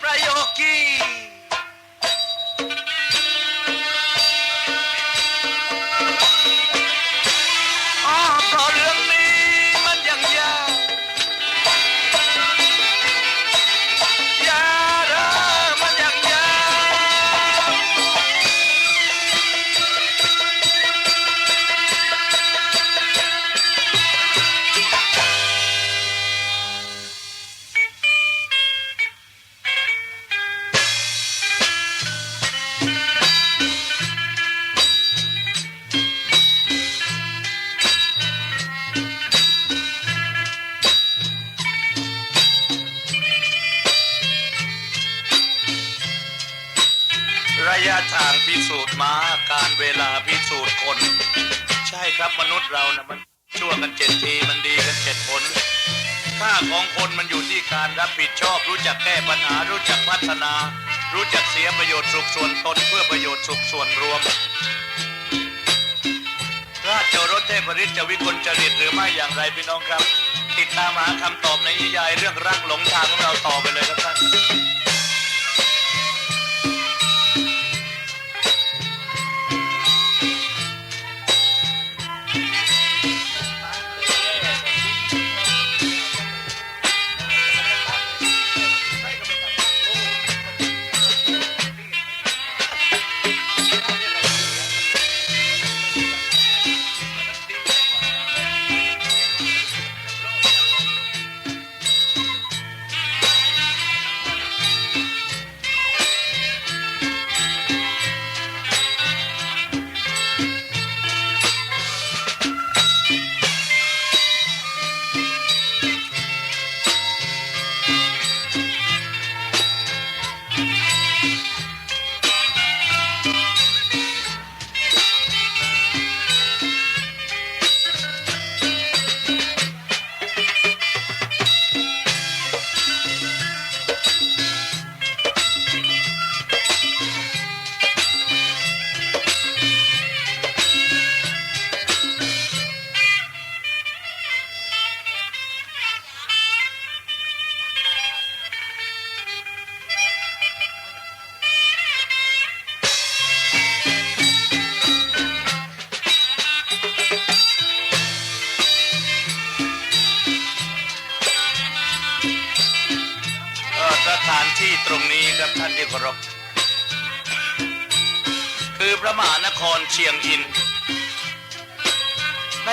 ประ ระยะทางพิสูจน์มาการเวลาพิสูจน์คน ใช่ครับมนุษย์เรานะมันชั่วกันเจ็ดทีมันดีกันเจ็ดผลค่าของคนมันอยู่ที่การรับผิดชอบ รู้จักแก้ปัญหา รู้จักพัฒนา รู้จักเสียประโยชน์สุขส่วนตนเพื่อประโยชน์สุขส่วนรวมราชรสเทพฤทธิ์จะวิกลจริตหรือไม่อย่างไรพี่น้องครับ ติดตามหาคำตอบในนิยายเรื่องรักหลงทางของเราต่อไปเลยครับท่าน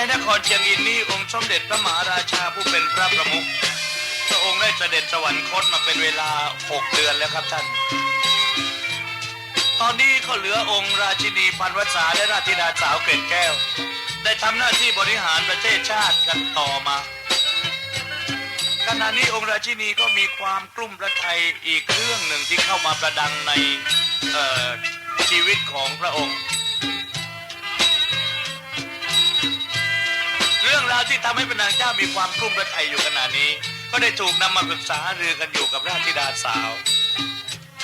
ในนครเชียงอินนี้องค์สมเด็จพระมหาราชาผู้เป็นพระประมุขพระองค์ได้เสด็จสวรรคตมาเป็นเวลาหกเดือนแล้วครับท่าน ตอนนี้ก็เหลือองค์ราชินีพันวษาและราชธิดาสาวเกล็ดแก้ว ได้ทำหน้าที่บริหารประเทศชาติกันต่อมาขณะนี้องค์ราชินีก็มีความกลุ้มระไทยอีกเรื่องหนึ่งที่เข้ามาประดังในเอ่อชีวิตของพระองค์าวที่ทำให้พระนางเจ้ามีความกลุ้มระไทยอยู่ขณะนี้ ก็ได้ถูกนำมาปรึกษาเรือกันอยู่กับราชธิดาสาว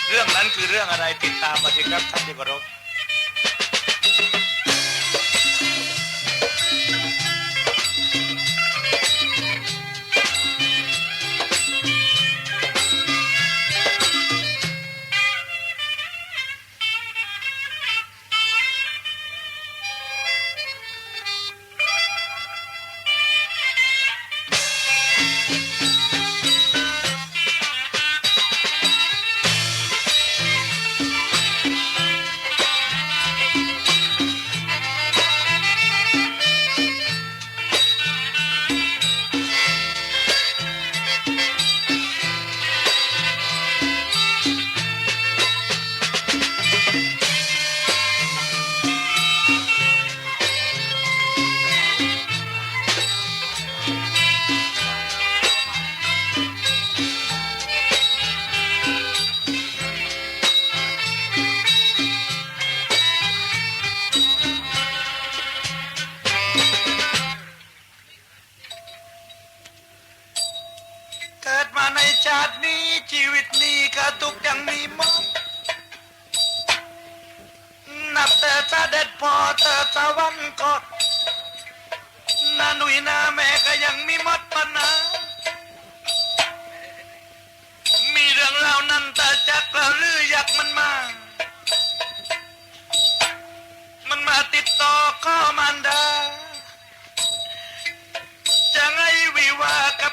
เรื่องนั้นคือเรื่องอะไรติดตามมาสิครับท่านที่เคารพ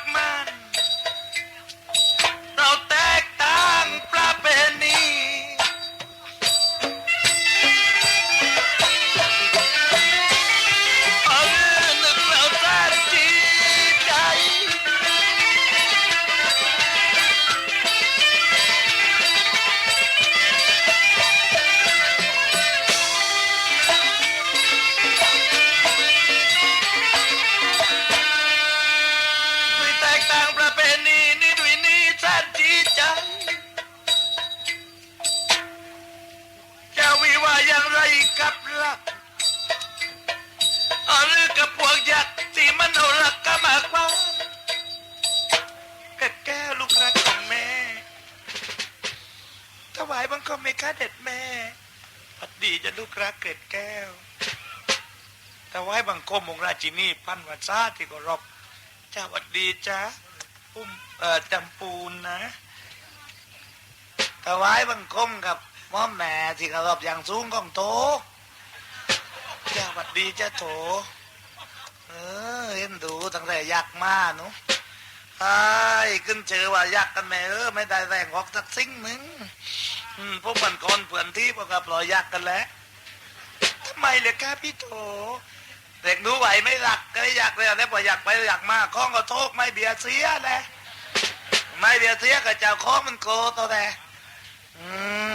ว กรักเกิดแก้วถวายบังคมองราชินีพันวัซาที่เคารพจ้าวัดดีจ้าอุ้มเอ่อจำปูนนะถวายบังคมกับม่อมแม่ที่เคารพอย่างสูงของโตจ้าวัดดีจ้าโถเออเห็นดูตั้งแต่ยักษ์มาหนูไอ้ขึ้นเจอว่ายักษ์กันแม่เออไม่ได้แรงออกสักสิ่งหนึ่งพวกมันก่อนเผื่อนที่พวกกับปล่อยยักษ์กันแล้ว ไมเลยครับพี่โถเด็กหนูไหวไม่หลักก็ไม่อยากเลยแล้วพออยากไปอยากมาข้องก็โทษไม่เบียเสียแหละไม่เบียเสียกับเจ้าข้อมันโกรธตัวแน่อื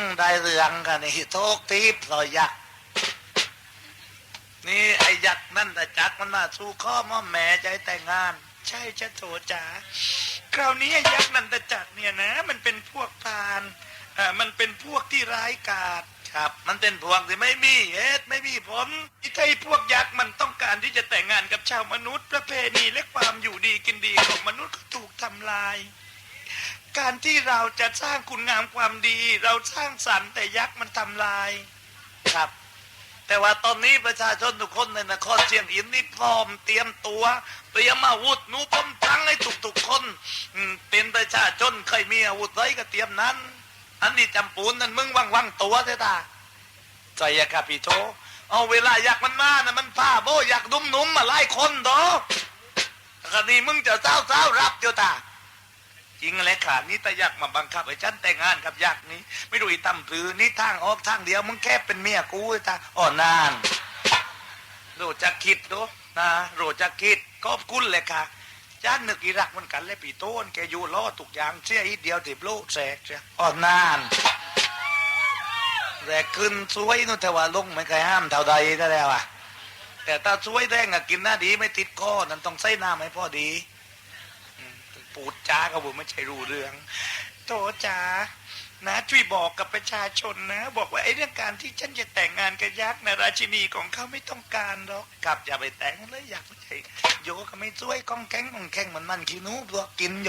มได้เรื่องกันนี่โทษทีพลอยยักษ์นี่ไอ้ยักษ์นั่นแต่จักมันมาสู้ข้อมอแม่ใจแต่งงาน ใช่จะโถจ๋าคราวนี้ไอ้ยักษ์นันตจักเนี่ยนะ มันเป็นพวกพานอ่ามันเป็นพวกที่ร้ายกาจ ครับ มันเป็นพวกที่ไม่มีเหตุไม่มีผลที่ไอ้พวกยักษ์มันต้องการที่จะแต่งงานกับชาวมนุษย์ประเพณีและความอยู่ดีกินดีของมนุษย์ก็ถูกทำลาย การที่เราจะสร้างคุณงามความดี เราสร้างสรรค์แต่ยักษ์มันทำลายครับแต่ว่าตอนนี้ประชาชนทุกคนในนครเชียงอินนี่พร้อมเตรียมตัวเตรียมอาวุธหนูผมทั้งให้ทุกๆคนอืมเป็นประชาชนเคยมีอาวุธไรก็เตรียมนั้น อันนี้จำปูนนั่นมึงว่างว่างตัวเถอะตาใจอะครับพี่โทเอาเวลาอยากมันมานะมันผ้าโบอยากนุ่มๆมาไล่คนดอกคดีมึงจะเศร้าเศร้ารับเจ้าตาจริงเลยค่ะนี่แต่ยักมาบังคับให้ฉันแต่งงานกับยักษ์นี้ ไม่รู้อีตำปลือนี่ทางออกทางเดียวมึงแค่เป็นเมียกูตาอ่อนนานโรจักคิดดูนะโรจักคิดขอบคุณเลยค่ะ จ้านนึกอีรักเหมันกันเลยปีโต้นแกอยู่ล้อทุกอย่างเสียอีเดียวติบโลกแสกเสียอ่อนนานแต่ขึ้นสวยนู่นแต่ว่าลงไม่เคยห้ามเท่าใดก็แล้วอะแต่ถ้าสวยแดงอะกินหน้าดีไม่ติดคอนั่นต้องใส่น้ำให้พอดีปูดจ้าก็บอกไม่ใช่รู้เรื่อง โตจ๋านะช่วยบอกกับประชาชนนะ บอกว่าไอ้เรื่องการที่ฉันจะแต่งงานกับยักษ์นะราชินีของเขาไม่ต้องการหรอกกลับอย่าไปแต่งเลยอยากไม่ใช่ โยก็ไม่ช่วยก้องแข้งก้องแข้งเหมือนมันขี้นูตัวกินโย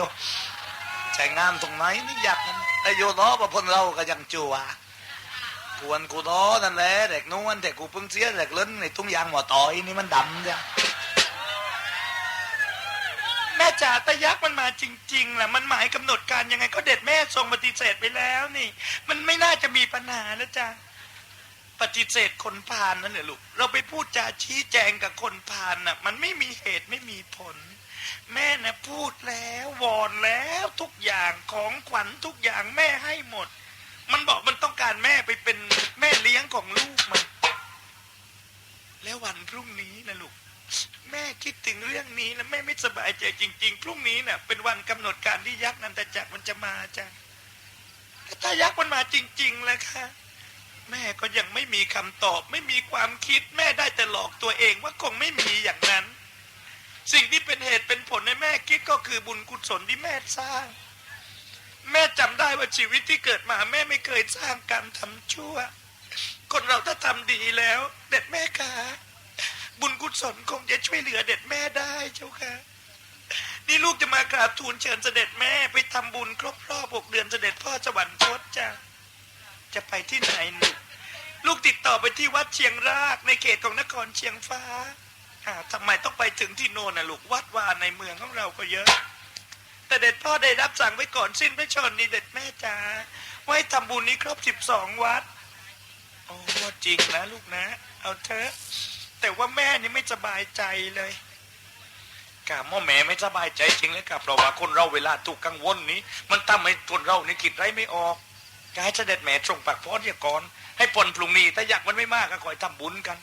ใช้งานตรงไหนนี่อยากมันไอโยล้อประพนเราก็ยังจัวกวนกูล้อนั่นแหละเด็กนู้นเด็กกูเพิ่งเสียเด็กเล่นในทุ่งยางหมอต่อยนี่มันดำจ้ะแม่จ๋าตายักษ์มันมาจริงๆแหละมันหมายกำหนดการยังไงก็เด็ดแม่ทรงปฏิเสธไปแล้วนี่ มันไม่น่าจะมีปัญหาแล้วจ้ะ ปฏิเสธคนพาลนั่นเหรอลูก เราไปพูดจาชี้แจงกับคนพาลน่ะ มันไม่มีเหตุไม่มีผล แม่น่ะพูดแล้ววอนแล้วทุกอย่างของขวัญทุกอย่างแม่ให้หมด มันบอกมันต้องการแม่ไปเป็นแม่เลี้ยงของลูกมัน แล้ววันพรุ่งนี้นะลูกแม่คิดถึงเรื่องนี้แล้วแม่ไม่สบายใจจริง ๆ พรุ่งนี้เน่ะ เป็นวันกำหนดการที่ยักษ์นันตจักรมันจะมาจ้ะแต่ถ้ายักษ์มันมาจริง ๆ แล้วค่ะ แม่ก็ยังไม่ มีคำตอบ ไม่มีความคิดแม่ได้แต่หลอกตัวเองว่าคงไม่มีอย่างนั้น สิ่งที่เป็นเหตุเป็นผลในแม่คิดก็คือบุญกุศลที่แม่สร้าง แม่จำได้ว่าชีวิตที่เกิดมาแม่ไม่เคยสร้างกรรทำชั่ว คนเราถ้าทำดีแล้ว เด็ดแม่ค่ะบุญกุศลคงจะช่วยเหลือเด็ดแม่ได้เจ้าค่ะนี่ลูกจะมากราบทูลเชิญเสด็จแม่ไปทำบุญครบรอบหกเดือนเสด็จพ่อสวรรคตจ้ะจะไปที่ไหนลูก ลูกติดต่อไปที่วัดเชียงรากในเขตของนครเชียงฟ้าทำไมต้องไปถึงที่โน่นน่ะลูกวัดวาในเมืองของเราก็เยอะ แต่เด็ดพ่อได้รับสั่งไว้ก่อนสิ้นพระชนม์นี่เด็ดแม่จ๋าไว้ทำบุญนี้ครบสิบสองวัดโอ้จริงนะลูกนะ เอาเถอะแต่ว่าแม่นี่ไม่สบายใจเลยกาม่อแม่ไม่สบายใจจริงเลยกับเพราะว่าคนเราเวลาถูกกังวลนี้ มันทำให้คนเรานี่คิดไรไม่ออกกายเสด็จแม่ตรงปากพอดเดียก่อน ให้ผลปรุงนี้แต่อยากมันไม่มากก็คอยทำบุญกัน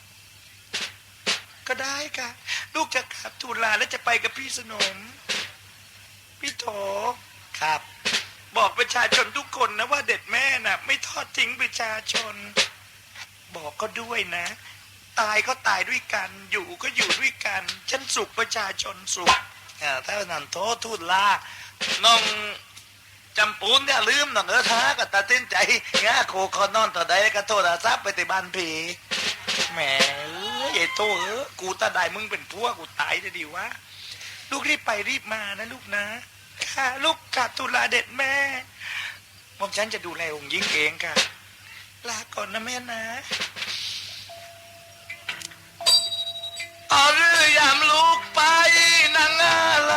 ก็ได้ค่ะ ลูกจะกลับทูลลาและจะไปกับพี่สนม พี่โถครับ บอกประชาชนทุกคนนะว่าเด็ดแม่น่ะ ไม่ทอดทิ้งประชาชน บอกก็ด้วยนะ ตายก็ตายด้วยกัน อยู่ก็อยู่ด้วยกัน ฉันสุขประชาชนสุขอ่าถ้านันโทษทูตลาน้อง จำปูนเนี่ยลืมหน้องเออท้าก็ตัดสินใจง่าโคคอนอนต่อใดก็โทรศัพท์ไปที่บ้านผีแหมเอ้ยไอ้โตเออกูตาได้มึงเป็นพวกกูตายจะดีวะลูกรีบไปรีบมานะลูกนะค่ะลูกกลับตุลาเด็ดแม่มอมฉันจะดูแลองค์ยิ่งเองค่ะ ลาก่อนนะแม่นะเอาเรือยามลูกไปนางอะไร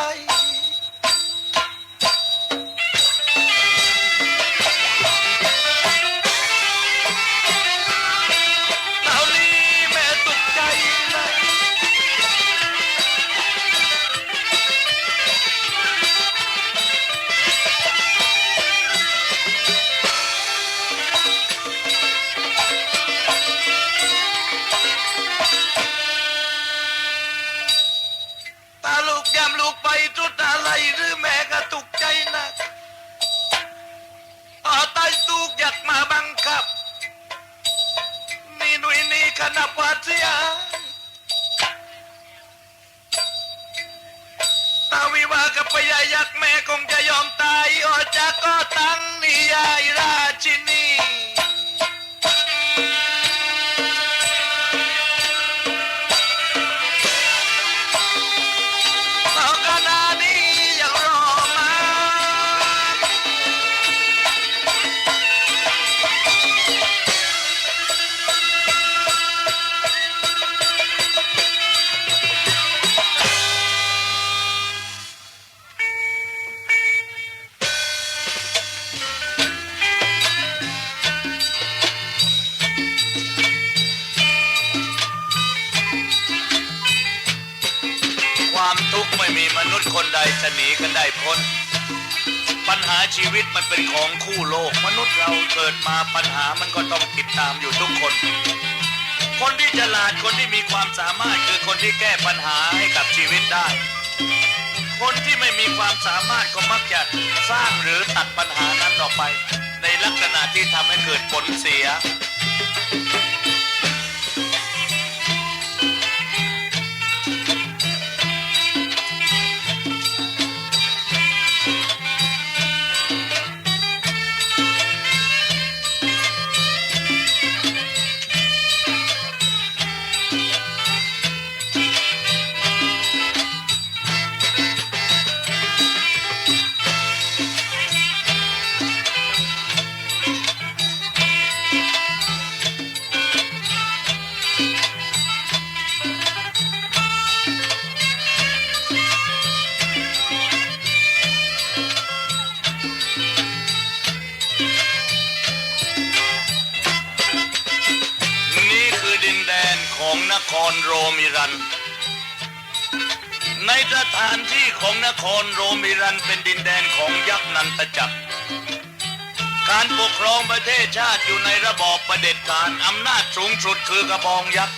มันเป็นของคู่โลก มนุษย์เราเกิดมาปัญหามันก็ต้องติดตามอยู่ทุกคน คนที่ฉลาดคนที่มีความสามารถคือคนที่แก้ปัญหาให้กับชีวิตได้ คนที่ไม่มีความสามารถก็มักจะสร้างหรือตัดปัญหานั้นออกไป ในลักษณะที่ทำให้เกิดผลเสีย รโรมิรัน ในสถานที่ของนครโรมิรันเป็นดินแดนของยักษ์นันตจักร การปกครองประเทศชาติอยู่ในระบอบประเด็จการอำนาจสูงสุดคือกระบองยักษ์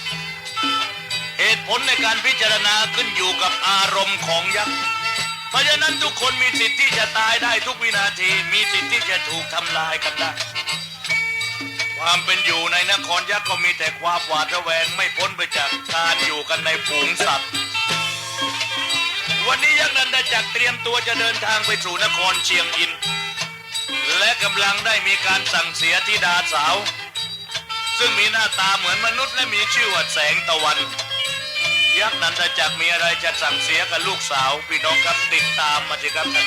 เหตุผลในการพิจารณาขึ้นอยู่กับอารมณ์ของยักษ์ เพราะฉะนั้นทุกคนมีสิทธิ์ที่จะตายได้ทุกวินาที มีสิทธิ์ที่จะถูกทำลายกันได้ความเป็นอยู่ในนครยักษ์ก็มีแต่ความหวาดระแวงไม่พ้นไปจาก การอยู่กันในฝูงสัตว์ วันนี้ยักษ์นันดาจักรเตรียมตัวจะเดินทางไปสู่นครเชียงอิน และกำลังได้มีการสั่งเสียธิดาสาว ซึ่งมีหน้าตาเหมือนมนุษย์และมีชื่อว่าแสงตะวัน ยักษ์นันดาจักรมีอะไรจะสั่งเสียกับลูกสาว พี่น้องครับติดตามมาสิครับท่าน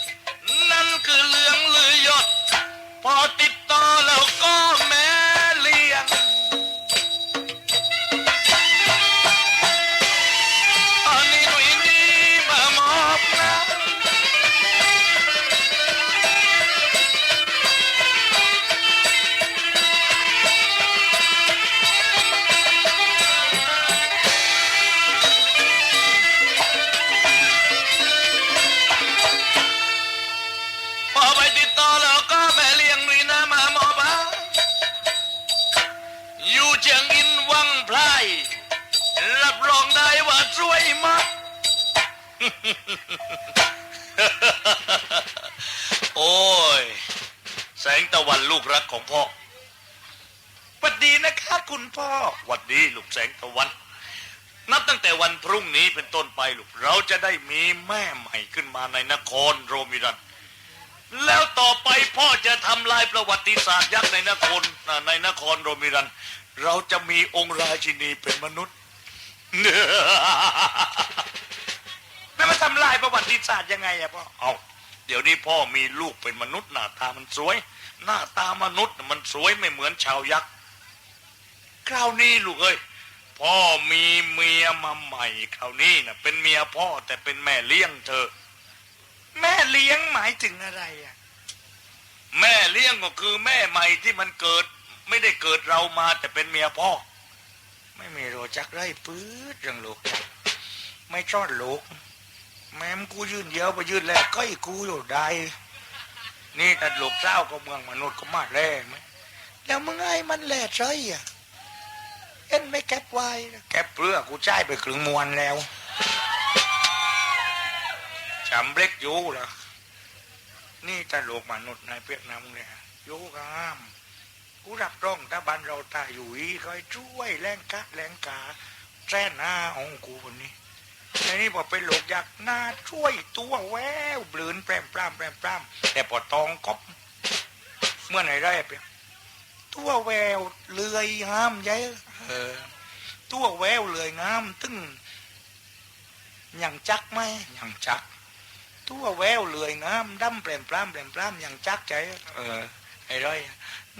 นั่นคือเหลืองหรือยศ พอติดต่อแล้วก็ องได้ว่วยมาโอ้ย แสงตะวันลูกรักของพ่อหวัดดีนะคะคุณพ่อหวัดดีลูกแสงตะวัน นับตั้งแต่วันพรุ่งนี้เป็นต้นไปลูกเราจะได้มีแม่ใหม่ขึ้นมาในนครโรมิรัน แล้วต่อไปพ่อจะทำลายประวัติศาสตร์ยักษ์ในนครในนครโรมิรัน เราจะมีองค์ราชินีเป็นมนุษย์ แล้วมาทำลายประวัติศาสตร์ยังไงอะพ่อ เอาเดี๋ยวนี้พ่อมีลูกเป็นมนุษย์หน้าตามันสวย หน้าตามนุษย์น่ะมันสวยไม่เหมือนชาวยักษ์คราวนี้ลูกเอ้ยพ่อมีเมียมาใหม่คราวนี้นะเป็นเมียพ่อแต่เป็นแม่เลี้ยงเธอ แม่เลี้ยงหมายถึงอะไรอะแม่เลี้ยงก็คือแม่ใหม่ที่มันเกิด ไม่ได้เกิดเรามาแต่เป็นเมียพ่อ ไม่มีโรจักไรปื๊ดจังลูกจ้ะไม่ชอดลูกแม่มกูยืนเดียวไปยืนแล้วก็อีกูอยู่ได้นี่แต่ลูกเจ้าก็เมืองมนุษย์ก็มาแร่ไหมแล้วมึงไอ้มันแหล่ใช่อะเอ็นไม่แก็บไว้แก็บเปลือกกูจ่ายไปครึ่งมวนแล้วจำเล็กอยู่เหรอนี่ตลกมนุษย์นายเปียกน้ำเนี่ยอยู่กาม กูรับรองถ้าบ้านเราตายอยู่อีคอยช่วยแรงกะแรงกาแท้หน้าองกูคนนี้ไอ้นี่พอเป็นโลกอยากหน้าช่วยตัวแววเบลืนแปรมปรามแปรมปรามแต่พอตองก๊อบเมื่อไหร่ได้เปียตัวแววเลื่อยงามใหญ่เออ ตัวแววเลื่อยงามตึงยังจักไหมยังจัก ตัวแววเลื่อยงามดำแปลมปรามแปลมปรามยังจักใจเออไอ้ร้อย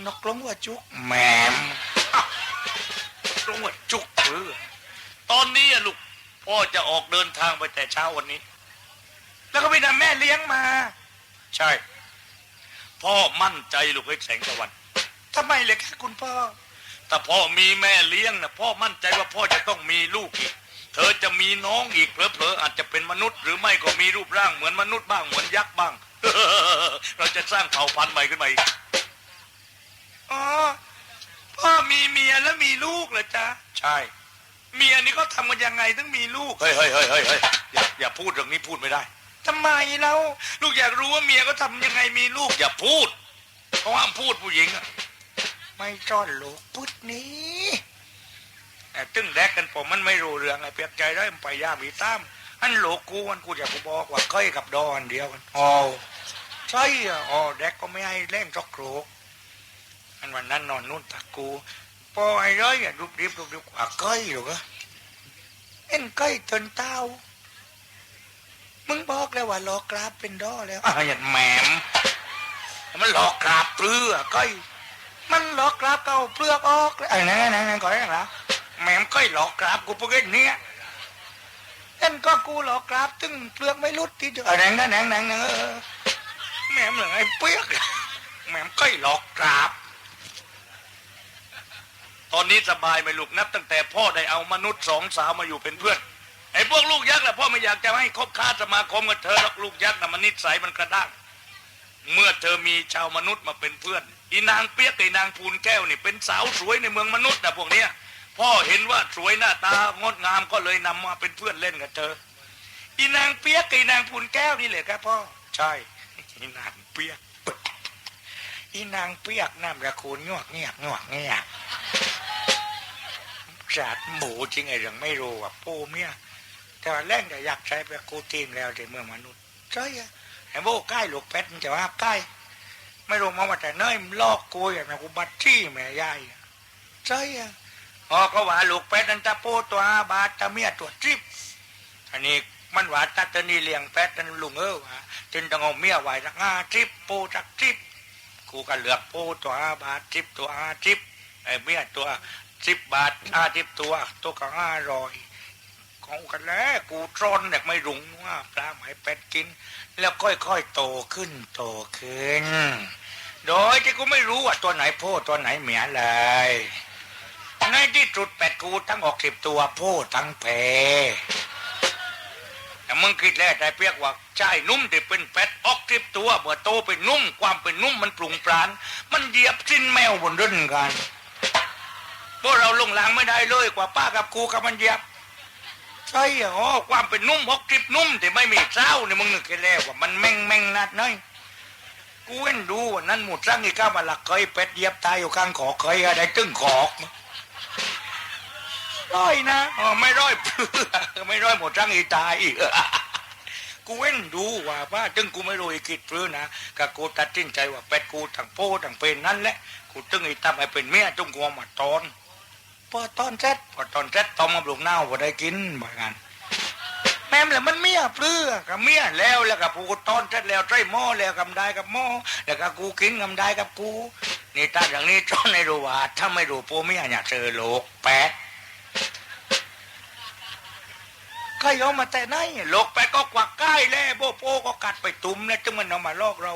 นกลงว่าจุกแหมมลงว่าจุกเออตอนนี้อะลูกพ่อจะออกเดินทางไปแต่เช้าวันนี้ แล้วก็ไปนำแม่เลี้ยงมา ใช่ พ่อมั่นใจลูกให้แสงตะวันทำไมเลยคะคุณพ่อแต่พ่อมีแม่เลี้ยงนะพ่อมั่นใจว่าพ่อจะต้องมีลูกอีก เธอจะมีน้องอีกเผลอๆอาจจะเป็นมนุษย์ หรือไม่ก็มีรูปร่างเหมือนมนุษย์บ้างเหมือนยักษ์บ้าง เราจะสร้างเผ่าพันธุ์ใหม่ขึ้นมาอีก อ๋อพ่อมีเมียแล้วมีลูกเหรอจ๊ะใช่ เมียนี่เขาทำกันยังไงถึงมีลูกเฮ้ยเฮ้ยเฮ้ยเฮ้ยเฮ้ยอย่าอย่าพูดเรื่องนี้พูดไม่ได้ ทำไมเราลูกอยากรู้ว่าเมียเขาทำยังไงมีลูก อย่าพูดเขาห้ามพูดผู้หญิงอะไม่จอนโลกพุทธนี้แต่ตึ้งแดกกันผมมันไม่รู้เรื่องไอ้เปียกใจได้มันไปย่ามีตามอันโลกกูมันกูจะกูบอกว่าเคยกับดอนเดียวกันอ๋อใช่อะอ๋อแดกก็ไม่ให้เล่นจอกโครก อันวันนั้นนอนนู่นตักกูพอไอ้ร้อยอะรูปรีบรูปรีบกว่าเคยหรอกอะเอ็นเคยจนเต้ามึงบอกแล้วว่าหลอกกราบเป็นด้อแล้วอะอย่าแหมมมันหลอกกราบเปลือกก้อยมันหลอกกราบเก่าเปลือกออกไอ้นั่นนั่นนั่นก่อนแล้วแหมมก้อยหลอกกราบกูเพื่อนเนี้ยเอ็นก็กูหลอกกราบตึงเปลือกไม่รุดที่เดียวไอ้นั่นนั่นนั่นนั่นเออแหมมเหลือไอ้เปลือกแหมมก้อยหลอกกราบ ตอนนี้สบายไหมลูกนับ ตั้งแต่พ่อได้เอามนุษย์สองสาวมาอยู่เป็นเพื่อนไอ้พวกลูกยักษ์น่ะพ่อไม่อยากจะให้คบค้าสมาคมกับเธอหรอกลูกยักษ์น่ะมันนิสัยมันกระด้างเมื่อเธอมีชาวมนุษย์มาเป็นเพื่อนอีนางเปียกกับอีนางพูนแก้วนี่เป็นสาวสวยในเมืองมนุษย์นะพวกเนี้ยพ่อเห็นว่าสวยหน้าตางดงามก็เลยนำมาเป็นเพื่อนเล่นกับเธออีนางเปียกกับอีนางพูนแก้วนี่แหละครับพ่อใช่อีนางเปียกอีนางเปียกน้ำระคูนงวกเงียกงวกเงียก จัดหมูจริงไอ้เรื่องไม่รู้ว่าปูเมียแต่ว่าแรงแต่อยากใช้ไปกูทีมแล้วในเมืองมนุษย์ใช่อะไอ้โบใกล้ลูกเป็ดมันจะว่าใกล้ไม่รู้มาว่าแต่เนยมันลอกกูอย่างนั้กูบัดที่แม่ยายใช่อะอ๋อก็ว่าลูกเป็ดนั่นตะโปตัวบาทตะเมียตัวทริปอันนี้มันว่าตัตนีเลี้ยงเป็ดนั่นลุงเออว่าจนต้องเอาเมียไว้สักห้าทริปโปสักทิปกูก็เหลือกโปตัวห้าบาททิปตัวห้าทิปไอ้เมียตัว สิบบาทห้าทิปตัวตัวก็ห้าร้อยของกันแล้วกูทรอนเนี่ยไม่รุงว่าปลาไหมเป็ดกิน แล้วค่อยๆโตขึ้นโตขึ้น โดยที่กูไม่รู้ว่าตัวไหนโพตัวไหนเหมียเลยในที่จุดเป็ดกูทั้งออกสิบตัวโพทั้งเพแต่มึงคิดแล้วใจเปียกว่าใช่นุ่มที่เป็นเป็ดออกคลิปตัวเมื่อโตเป็นนุ่มความเป็นนุ่มมันปรุงปราน มันเหยียบสิ้นแมวบนรื่นกัน พวกเราลงหลังไม่ได้เลยกว่าป้ากับกูกับมันเหยียบใช่เหรอความเป็นนุ่มออกคลิปนุ่มแต่ไม่มีเจ้าเนี่ยมึงนึกแค่แล้วว่ามันแม่งแม่งนัดน้อยกูเห็นดูวันนั้นหมดร่างอีก้ามาหลักเคยเป็ดเหยียบตายอยู่ข้างขอเคยอะไรตึ้งขอกร้อยนะอ๋อไม่ร้อยเพื่อไม่ร้อยหมดจังอีตายอีกูเว้นดูว่าว่าจึงกูไม่รู้อีกิดเพื่อนะก็กูตัดสินใจว่าเป็ดกูทั้งโป้ทั้งเป็นนั่นแหละกูตึงอีตามให้เป็นเมียจงกูมาตอน พอตอนเสร็จพอตอนเสร็จต้มมาปลูกเน่าพอได้กินเหมือนกันแม่มแหละมันเมียเปลือกับเมียแล้วแล้วกับกูตอนเสร็จแล้วใช้หม้อแล้วกำได้กับหม้อแล้วก็กูกินกำได้กับกูนี่ตาอย่างนี้จ้อนในรูว่าถ้าไม่รู้ปูเมียเนี่ยเจอโลกแปดใครเอามาแต่ไหนโลกไปก็กวักใกล้แล้วโบโปก็กัดไปตุ้มแล้วจึงมันเอามาลอกเรา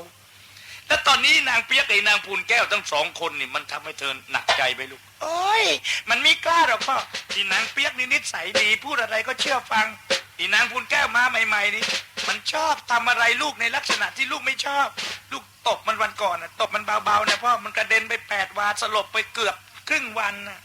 แล้วตอนนี้นางเปียกกับนางพูนแก้วทั้งสองคนนี่มันทำให้เธอหนักใจไปลูกโอ้ย มันไม่กล้าหรอกพ่อทีนางเปียกนี่นิสัยดีพูดอะไรก็เชื่อฟังทีนางพูนแก้วมาใหม่ๆนี่ มันชอบทำอะไรลูกในลักษณะที่ลูกไม่ชอบ ลูกตบมันวันก่อนนะตบมันเบาๆนะพ่อมันกระเด็นไปแปดวาสลบไปเกือบครึ่งวันนะ